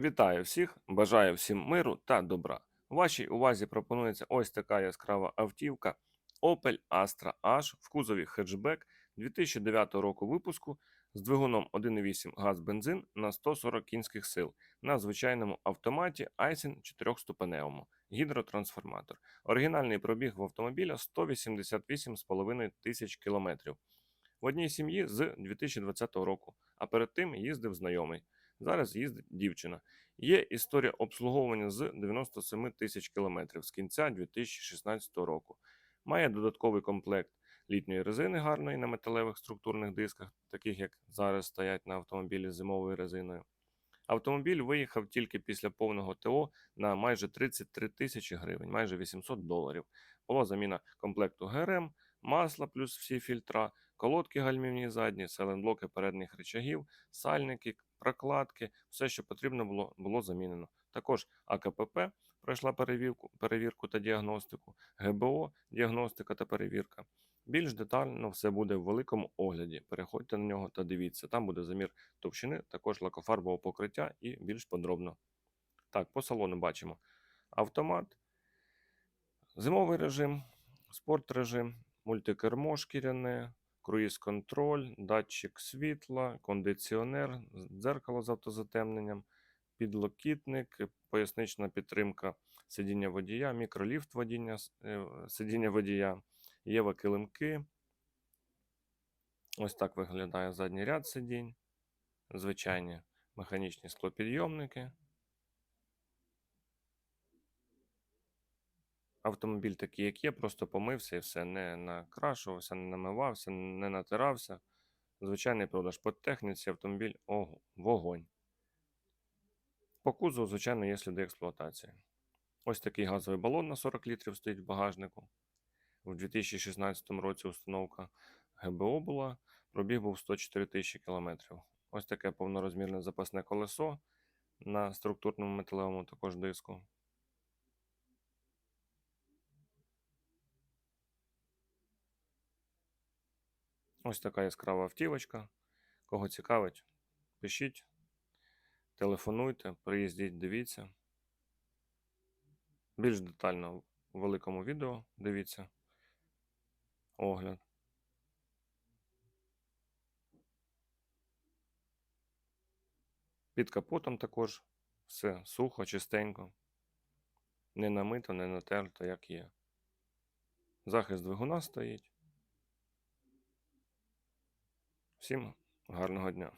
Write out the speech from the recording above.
Вітаю всіх, бажаю всім миру та добра. Вашій увазі пропонується ось така яскрава автівка Opel Astra H в кузові хеджбек 2009 року випуску з двигуном 1.8 газ-бензин на 140 кінських сил на звичайному автоматі Aisin 4-ступеневому гідротрансформатор. Оригінальний пробіг в автомобіля 188,5 тисяч кілометрів. В одній сім'ї з 2020 року, а перед тим їздив знайомий. Зараз їздить дівчина. Є історія обслуговування з 97 тисяч кілометрів з кінця 2016 року. Має додатковий комплект літньої резини гарної на металевих структурних дисках, таких як зараз стоять на автомобілі з зимовою резиною. Автомобіль виїхав тільки після повного ТО на майже 33 тисячі гривень, майже 800 доларів. Була заміна комплекту ГРМ, масла плюс всі фільтра, колодки гальмівні задні, селенблоки передніх речагів, сальники, прокладки, все, що потрібно було, було замінено. Також АКПП пройшла перевірку, перевірку та діагностику, ГБО, діагностика та перевірка. Більш детально все буде в великому огляді. Переходьте на нього та дивіться. Там буде замір товщини, також лакофарбового покриття і більш подробно. Так, по салону бачимо автомат, зимовий режим, спорт режим, мультикермо шкіряне, круїз-контроль, датчик світла, кондиціонер, дзеркало з автозатемненням, підлокітник, пояснична підтримка сидіння водія, мікроліфт водіння, е, сидіння водія, єва килимки. Ось так виглядає задній ряд сидінь, звичайні механічні склопідйомники. Автомобіль такий, як є, просто помився і все, не накрашувався, не намивався, не натирався. Звичайний продаж по техніці автомобіль ого- вогонь. По кузову, звичайно, є сліди експлуатації. Ось такий газовий балон на 40 літрів стоїть в багажнику. У 2016 році установка ГБО була, пробіг був 104 тисячі кілометрів. Ось таке повнорозмірне запасне колесо на структурному металевому також диску. Ось така яскрава автівочка. Кого цікавить, пишіть, телефонуйте, приїздіть, дивіться. Більш детально у великому відео дивіться огляд. Під капотом також все сухо, чистенько. Не намито, не натерто, як є. Захист двигуна стоїть. Всім гарного дня!